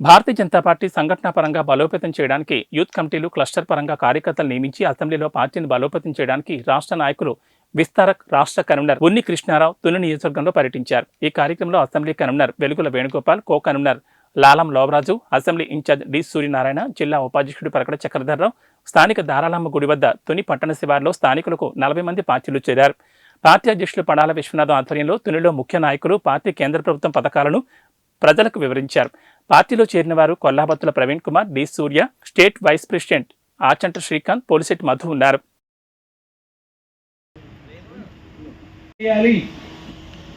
Bharatiya Janata party సంఘటన పరంగా బలోపేతం చేయడానికి యూత్ కమిటీలు క్లస్టర్ పరంగా కార్యకర్తలు నియమించి అసెంబ్లీలో పార్టీని బలోపేతం చేయడానికి రాష్ట్ర నాయకులు విస్తారక్ రాష్ట్ర కన్వీనర్ ఉన్ని కృష్ణారావు తుని నియోజకవర్గంలో పర్యటించారు. ఈ కార్యక్రమంలో assembly convener Velugula Venugopal co convener Lalam Lovaraju assembly in charge D Suryanarayana జిల్లా ఉపాధ్యక్షుడు ప్రకట చక్రధర్రావు స్థానిక దారాలమ్మ గుడి వద్ద తుని పట్టణ శివార్లో స్థానికులకు నలభై మంది పార్టీలు చేరారు. పార్టీ అధ్యక్షులు పడాల విశ్వనాథం ఆధ్వర్యంలో తునిలో ముఖ్య నాయకులు పార్టీ కేంద్ర ప్రభుత్వం పథకాలను ప్రజలకు వివరించారు. పార్టీలో చేరిన వారు Kollabathula Praveen Kumar D Surya state vice president Achanta Srikanth Polisetty Madhu ఉన్నారు.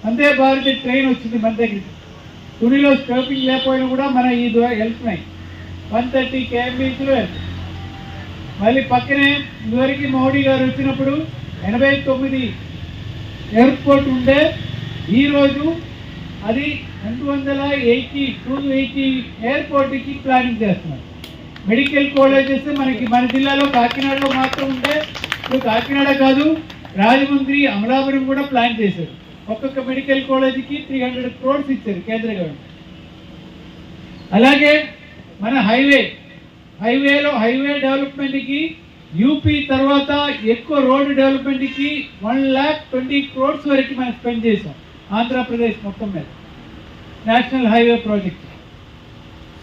వందే భారత్ ట్రైన్ వచ్చింది మన దగ్గర తునిలో స్టాపింగ్ లేకపోయినా కూడా మన ఈ వెళ్తున్నాయి. వన్ థర్టీ కేఎంబీచ్లో మళ్ళీ పక్కనే ఇదివరకు మోడీ గారు వచ్చినప్పుడు ఎనభై తొమ్మిది ఎయిర్పోర్ట్ ఉండే. ఈరోజు అది రెండు వందల ఎయిటీ టూ ఎయిటీ ఎయిర్పోర్ట్కి ప్లానింగ్ చేస్తున్నారు. మెడికల్ కాలేజెస్ మనకి మన జిల్లాలో కాకినాడలో మాత్రం ఉంటే ఇప్పుడు కాకినాడ కాదు రాజమండ్రి అమలాపురం కూడా ప్లాన్ చేశారు. ఒక్కొక్క మెడికల్ కాలేజీకి త్రీ హండ్రెడ్ క్రోడ్స్ ఇచ్చారు కేంద్ర గవర్నమెంట్. అలాగే మన హైవే హైవేలో హైవే డెవలప్మెంట్కి యూపీ తర్వాత ఎక్కువ రోడ్డు డెవలప్మెంట్కి వన్ ల్యాక్ ట్వంటీ క్రోడ్స్ వరకు మనం స్పెండ్ చేసాం ఆంధ్రప్రదేశ్ మొత్తం మీద. National highway project.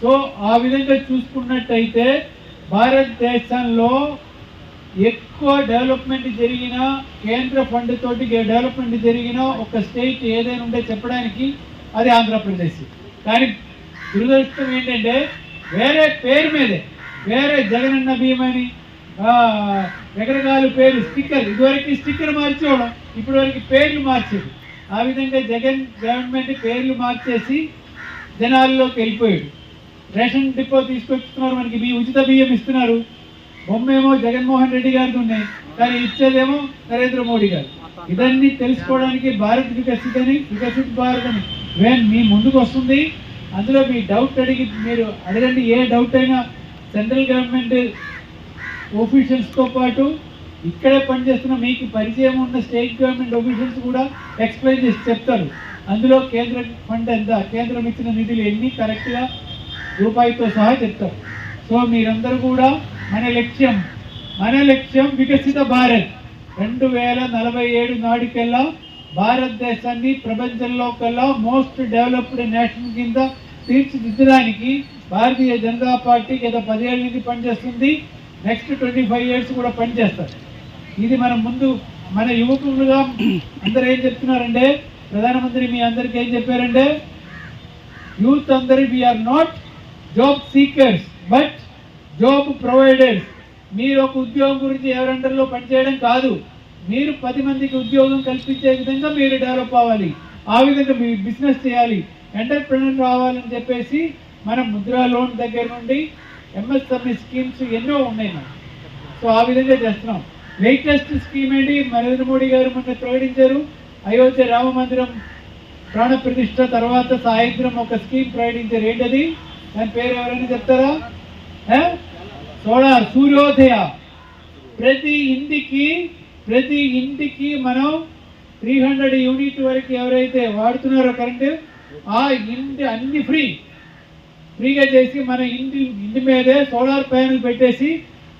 సో ఆ విధంగా చూసుకున్నట్టయితే భారతదేశంలో ఎక్కువ డెవలప్మెంట్ జరిగిన కేంద్ర ఫండ్ తోటి డెవలప్మెంట్ జరిగిన ఒక స్టేట్ ఏదైనా ఉంటే చెప్పడానికి అది ఆంధ్రప్రదేశ్. కానీ దురదృష్టం ఏంటంటే వేరే పేరు మీదే. వేరే జగనన్న భీమని ఆ, రకరకాల పేరు స్టిక్కర్. ఇదివరకు స్టిక్కర్ మార్చేవాళ్ళం. ఇప్పటివరకు పేర్లు మార్చేది. ఆ విధంగా జగన్ గవర్నమెంట్ పేర్లు మార్చేసి జనాల్లోకి వెళ్ళిపోయాడు. రేషన్ డిపో తీసుకొస్తున్నారు మనకి మీ ఉచిత బియ్యం ఇస్తున్నారు. బొమ్మేమో జగన్మోహన్ రెడ్డి గారికి ఉన్నాయి కానీ ఇచ్చేదేమో నరేంద్ర మోడీ గారు. ఇదన్నీ తెలుసుకోవడానికి భారత్ వికసిత్ అని వికసిత్ భారత్ అని వేన్ మీ ముందుకు వస్తుంది అందులో మీ డౌట్ అడిగి మీరు అడగండి ఏ డౌట్ అయినా. సెంట్రల్ గవర్నమెంట్ ఆఫీషియల్స్తో పాటు ఇక్కడే పనిచేస్తున్న మీకు పరిచయం ఉన్న స్టేట్ గవర్నమెంట్ ఆఫీషియల్స్ కూడా ఎక్స్ప్లెయిన్ చేసి చెప్తారు. అందులో కేంద్ర ఫండ్ ఎంత కేంద్రం ఇచ్చిన నిధులు ఎన్ని కరెక్ట్గా రూపాయితో సహా చెప్తారు. సో మీరందరూ కూడా మన లక్ష్యం మన లక్ష్యం వికసిత భారత్. రెండు వేల నలభై ఏడు నాటికల్లా భారతదేశాన్ని ప్రపంచంలో కల్లా మోస్ట్ డెవలప్డ్ నేషన్ కింద తీర్చిదిద్దడానికి భారతీయ జనతా పార్టీ గత పదేళ్ళ నుంచి పనిచేస్తుంది. నెక్స్ట్ ట్వంటీ ఫైవ్ ఇయర్స్ కూడా పనిచేస్తారు. ఇది మనం ముందు మన యువకులుగా అందరూ ఏం చెప్తున్నారంటే ప్రధానమంత్రి మీ అందరికి ఏం చెప్పారంటే యూత్ అందరి we are not job seekers but job providers మీరు ఒక ఉద్యోగం గురించి ఎవరందరిలో పనిచేయడం కాదు మీరు పది మందికి ఉద్యోగం కల్పించే విధంగా మీరు డెవలప్ అవ్వాలి ఆ విధంగా మీ బిజినెస్ చేయాలి ఎంటర్ప్రినర్ రావాలని చెప్పేసి మనం ముద్రా లోన్ దగ్గర నుండి ఎంఎస్ఎంఈ స్కీమ్స్ ఎన్నో ఉన్నాయి మనం సో ఆ విధంగా చేస్తున్నాం. లేటెస్ట్ స్కీమ్ ఏంటి నరేంద్ర మోడీ గారు మొన్న ప్రకటించారు. అయోధ్య రామ మందిరం ప్రాణ ప్రతిష్ట తర్వాత సాయంత్రం ఒక స్కీమ్ ప్రకటించారు ఏంటది దాని పేరు ఎవరైనా చెప్తారా? సోలార్ సూర్యోదయ. ప్రతి ఇంటికి ప్రతి ఇంటికి మనం త్రీ హండ్రెడ్ యూనిట్ వరకు ఎవరైతే వాడుతున్నారో కరెంట్ ఆ ఇంటి అన్ని ఫ్రీ ఫ్రీగా చేసి మన ఇంటి ఇంటి మీదే సోలార్ ప్యానెల్ పెట్టేసి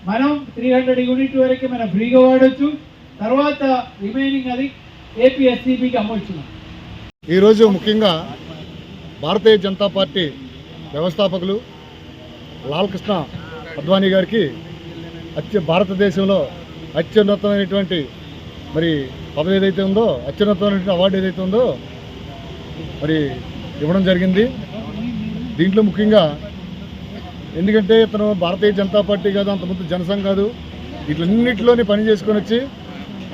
మనం త్రీ హండ్రెడ్ యూనిట్ వరకు మనం ఫ్రీగా వాడచ్చు. తర్వాత రిమైనింగ్ అది ఏపీఎస్సీబీకి అమ్మొచ్చు ఈరోజు ముఖ్యంగా భారతీయ జనతా పార్టీ వ్యవస్థాపకులు లాలకృష్ణ అద్వానీ గారికి అత్య భారతదేశంలో అత్యున్నతమైనటువంటి మరి పదవి ఏదైతే ఉందో అత్యున్నతమైనటువంటి అవార్డు ఏదైతే ఉందో మరి ఇవ్వడం జరిగింది. దీంట్లో ముఖ్యంగా ఎందుకంటే ఇతను భారతీయ జనతా పార్టీ కాదు అంతమంది జనసంఘ కాదు. వీటిలన్నింటిలోని పని చేసుకొని వచ్చి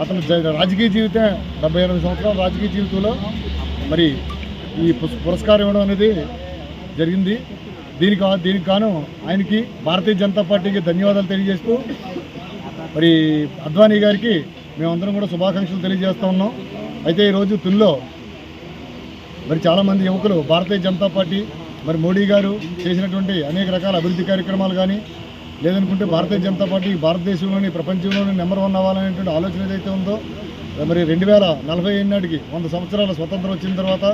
అతను జ- రాజకీయ జీవితం డెబ్బై ఎనిమిది సంవత్సరాల రాజకీయ జీవితంలో మరి ఈ పుస్- పురస్కారం ఇవ్వడం అనేది జరిగింది. దీనికి దీనికి గాను ఆయనకి భారతీయ జనతా పార్టీకి ధన్యవాదాలు తెలియజేస్తూ మరి అద్వానీ గారికి మేమందరం కూడా శుభాకాంక్షలు తెలియజేస్తూ ఉన్నాం. అయితే ఈరోజు తుల్లో మరి చాలామంది యువకులు భారతీయ జనతా పార్టీ మరి మోడీ గారు చేసినటువంటి అనేక రకాల అభివృద్ధి కార్యక్రమాలు కానీ లేదనుకుంటే భారతీయ జనతా పార్టీ భారతదేశంలోని ప్రపంచంలోని నెంబర్ వన్ అవ్వాలనేటువంటి ఆలోచన ఏదైతే ఉందో మరి రెండు వేల నలభై ఏడు నాటికి వంద సంవత్సరాల స్వతంత్రం వచ్చిన తర్వాత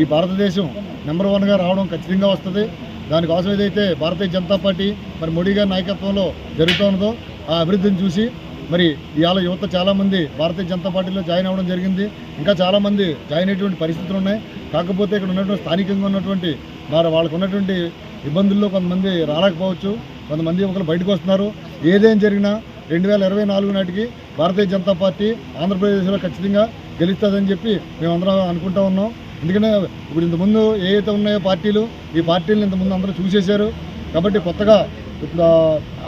ఈ భారతదేశం నెంబర్ వన్గా రావడం ఖచ్చితంగా వస్తుంది. దానికోసం ఏదైతే భారతీయ జనతా పార్టీ మరి మోడీ గారి నాయకత్వంలో జరుగుతున్నదో ఆ అభివృద్ధిని చూసి మరి ఇవాళ యువత చాలామంది భారతీయ జనతా పార్టీలో జాయిన్ అవ్వడం జరిగింది. ఇంకా చాలామంది జాయిన్ అయ్యేటువంటి పరిస్థితులు ఉన్నాయి. కాకపోతే ఇక్కడ ఉన్నటువంటి స్థానికంగా ఉన్నటువంటి మరి వాళ్ళకు ఉన్నటువంటి ఇబ్బందుల్లో కొంతమంది రాలేకపోవచ్చు. కొంతమంది యువకులు బయటకు వస్తున్నారు. ఏదేం జరిగినా రెండు వేల ఇరవై నాలుగు నాటికి భారతీయ జనతా పార్టీ ఆంధ్రప్రదేశ్లో ఖచ్చితంగా గెలుస్తుందని చెప్పి మేమందరం అనుకుంటా ఉన్నాం. ఎందుకంటే ఇప్పుడు ఇంతకుముందు ఏ అయితే ఉన్నాయో పార్టీలు ఈ పార్టీలను ఇంతకుముందు అందరూ చూసేశారు. కాబట్టి కొత్తగా ఇట్లా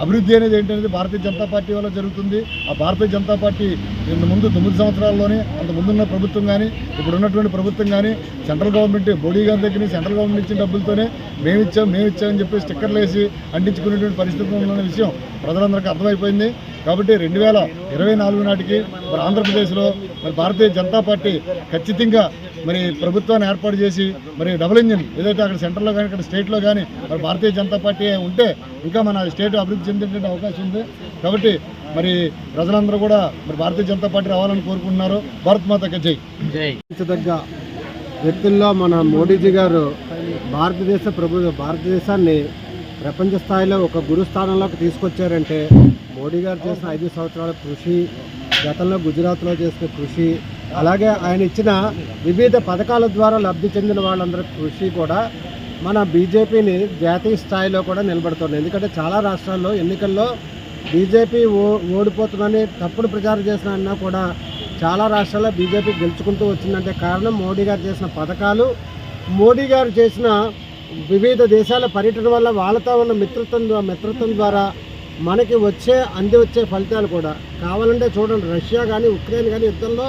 అభివృద్ధి అనేది ఏంటనేది భారతీయ జనతా పార్టీ వల్ల జరుగుతుంది. ఆ భారతీయ జనతా పార్టీ ఇంత ముందు తొమ్మిది సంవత్సరాల్లోనే అంత ముందున్న ప్రభుత్వం కానీ ఇప్పుడు ఉన్నటువంటి ప్రభుత్వం కానీ సెంట్రల్ గవర్నమెంట్ మోడీ గారి దగ్గర సెంట్రల్ గవర్నమెంట్ ఇచ్చిన డబ్బులతోనే మేము ఇచ్చాం మేము చెప్పి స్టిక్కర్లు వేసి అంటించుకునేటువంటి పరిస్థితులు ఉన్న విషయం ప్రజలందరికీ అర్థమైపోయింది. కాబట్టి రెండు వేల ఇరవై నాలుగు నాటికి మరి ఆంధ్రప్రదేశ్లో మరి భారతీయ జనతా పార్టీ ఖచ్చితంగా మరి ప్రభుత్వాన్ని ఏర్పాటు చేసి మరి డబుల్ ఇంజిన్ ఏదైతే అక్కడ సెంటర్లో కానీ ఇక్కడ స్టేట్లో కానీ మరి భారతీయ జనతా పార్టీ ఉంటే ఇంకా మన స్టేట్ అభివృద్ధి చెందేటువంటి అవకాశం ఉంది. కాబట్టి మరి ప్రజలందరూ కూడా మరి భారతీయ జనతా పార్టీ రావాలని కోరుకుంటున్నారు. భారత్ మాతకి జై. గర్వించదగ్గ వ్యక్తుల్లో మన మోడీజీ గారు భారతదేశ ప్రభు భారతదేశాన్ని ప్రపంచ స్థాయిలో ఒక గురు స్థానంలోకి తీసుకొచ్చారంటే మోడీ గారు చేసిన ఐదు సంవత్సరాల కృషి గతంలో గుజరాత్లో చేసిన కృషి అలాగే ఆయన ఇచ్చిన వివిధ పథకాల ద్వారా లబ్ధి చెందిన వాళ్ళందరి కృషి కూడా మన బీజేపీని జాతీయ స్థాయిలో కూడా నిలబడుతుంది. ఎందుకంటే చాలా రాష్ట్రాల్లో ఎన్నికల్లో బీజేపీ ఓ ఓడిపోతుందని తప్పుడు ప్రచారం చేసిన అన్నా కూడా చాలా రాష్ట్రాల్లో బీజేపీ గెలుచుకుంటూ వచ్చిందంటే కారణం మోడీ గారు చేసిన పథకాలు. మోడీ గారు చేసిన వివిధ దేశాల పర్యటన వల్ల వాళ్ళతో ఉన్న మిత్రత్వం మిత్రత్వం ద్వారా మనకి వచ్చే అంది వచ్చే ఫలితాలు కూడా. కావాలంటే చూడండి రష్యా కానీ ఉక్రెయిన్ కానీ యుద్ధంలో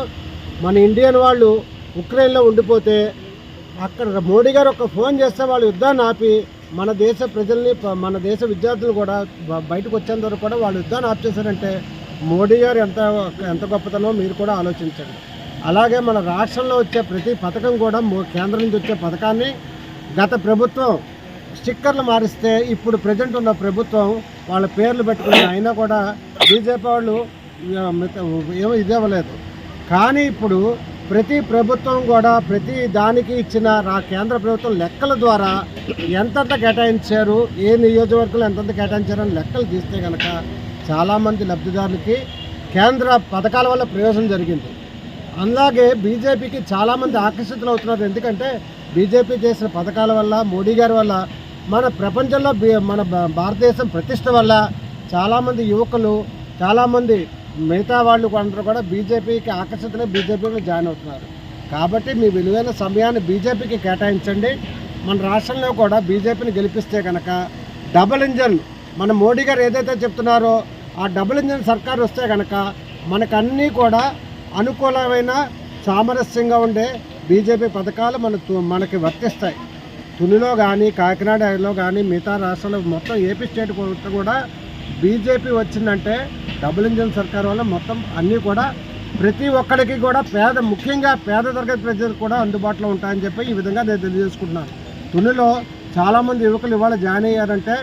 మన ఇండియన్ వాళ్ళు ఉక్రెయిన్లో ఉండిపోతే అక్కడ మోడీ గారు ఒక ఫోన్ చేస్తే వాళ్ళు యుద్ధాన్ని ఆపి మన దేశ ప్రజల్ని మన దేశ విద్యార్థులు కూడా బయటకు వచ్చేంత వరకు కూడా వాళ్ళు యుద్ధాన్ని ఆప్ చేశారంటే మోడీ గారు ఎంత ఎంత గొప్పతనో మీరు కూడా ఆలోచించండి. అలాగే మన రాష్ట్రంలో వచ్చే ప్రతి పథకం కూడా కేంద్రం నుంచి వచ్చే పథకాన్ని గత ప్రభుత్వం స్టిక్కర్లు మారిస్తే ఇప్పుడు ప్రజెంట్ ఉన్న ప్రభుత్వం వాళ్ళ పేర్లు పెట్టుకుని అయినా కూడా బీజేపీ వాళ్ళు ఏమో ఇదేవ్వలేదు కానీ ఇప్పుడు ప్రతి ప్రభుత్వం కూడా ప్రతి దానికి ఇచ్చిన నా కేంద్ర ప్రభుత్వం లెక్కల ద్వారా ఎంతెంత కేటాయించారు ఏ నియోజకవర్గంలో ఎంతంత కేటాయించారని లెక్కలు తీస్తే కనుక చాలామంది లబ్ధిదారులకి కేంద్ర పథకాల వల్ల ప్రయోజనం జరిగింది. అలాగే బీజేపీకి చాలామంది ఆకర్షితులు అవుతున్నారు. ఎందుకంటే బీజేపీ చేసిన పథకాల వల్ల మోడీ గారి వల్ల మన ప్రపంచంలో బీ- మన భారతదేశం ప్రతిష్ట వల్ల చాలామంది యువకులు చాలామంది మిగతా వాళ్ళు అందరూ కూడా బీజేపీకి ఆకర్షితులే బీజేపీలో జాయిన్ అవుతున్నారు. కాబట్టి మీ విలువైన సమయాన్ని బీజేపీకి కేటాయించండి. మన రాష్ట్రంలో కూడా బీజేపీని గెలిపిస్తే కనుక డబుల్ ఇంజన్ మన మోడీ గారు ఏదైతే చెప్తున్నారో ఆ డబుల్ ఇంజన్ సర్కార్ వస్తే కనుక మనకన్నీ కూడా అనుకూలమైన సామరస్యంగా ఉండే బీజేపీ పథకాలు మన తు- మనకి వర్తిస్తాయి. తునిలో కానీ కాకినాడలో కానీ మిగతా రాష్ట్రాల్లో మొత్తం ఏపీ స్టేట్ కూడా బీజేపీ వచ్చిందంటే డబుల్ ఇంజన్ సర్కార్ వల్ల మొత్తం అన్నీ కూడా ప్రతి ఒక్కరికి కూడా పేద ముఖ్యంగా పేద తరగతి ప్రజలకు కూడా అందుబాటులో ఉంటాయని చెప్పి ఈ విధంగా నేను తెలియజేసుకుంటున్నాను. తునిలో చాలామంది యువకులు ఇవాళ జాయిన్ అయ్యారంటే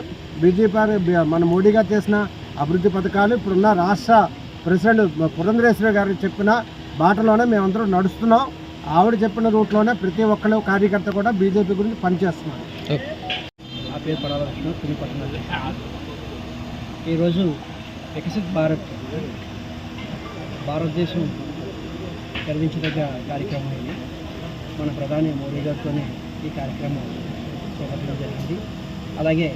బీజేపీ మన మోడీ గారు చేసిన అభివృద్ధి పథకాలు ఇప్పుడున్న రాష్ట్ర ప్రెసిడెంట్ పురంధరేశ్వరి గారు చెప్పిన బాటలోనే మేమందరం నడుస్తున్నాం. ఆవిడ చెప్పిన రూట్లోనే ప్రతి ఒక్కరు కార్యకర్త కూడా బీజేపీ గురించి పనిచేస్తున్నారు. నా పేరు పడవలసిన తుని పట్టణం ఈరోజు వికసిత్ భారత్ భారతదేశం గర్వించదగ్గ కార్యక్రమం ఇది. మన ప్రధాని మోడీ గారితోనే ఈ కార్యక్రమం చేపట్టడం జరిగింది. అలాగే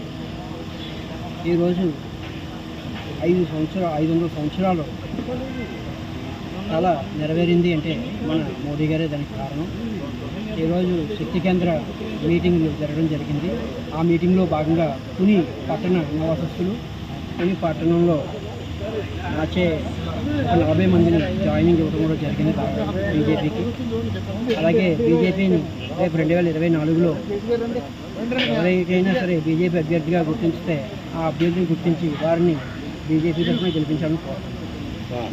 ఈరోజు ఐదు సంవత్సరాలు ఐదు వందల సంవత్సరాలు చాలా నెరవేరింది అంటే మన మోడీ గారే దానికి కారణం. ఈరోజు శక్తి కేంద్ర మీటింగ్ జరగడం జరిగింది. ఆ మీటింగ్లో భాగంగా పుని పట్టణ నివాసస్తులు పుని పట్టణంలో వచ్చే ఒక నలభై మందిని జాయినింగ్ ఇవ్వడం కూడా జరిగింది బీజేపీకి. అలాగే బీజేపీని రేపు రెండు వేల ఇరవై నాలుగులో ఎవరైనా సరే బీజేపీ అభ్యర్థిగా గుర్తించితే ఆ అభ్యర్థిని గుర్తించి వారిని బీజేపీ తరఫున గెలిపించాలని కోరుతున్నాను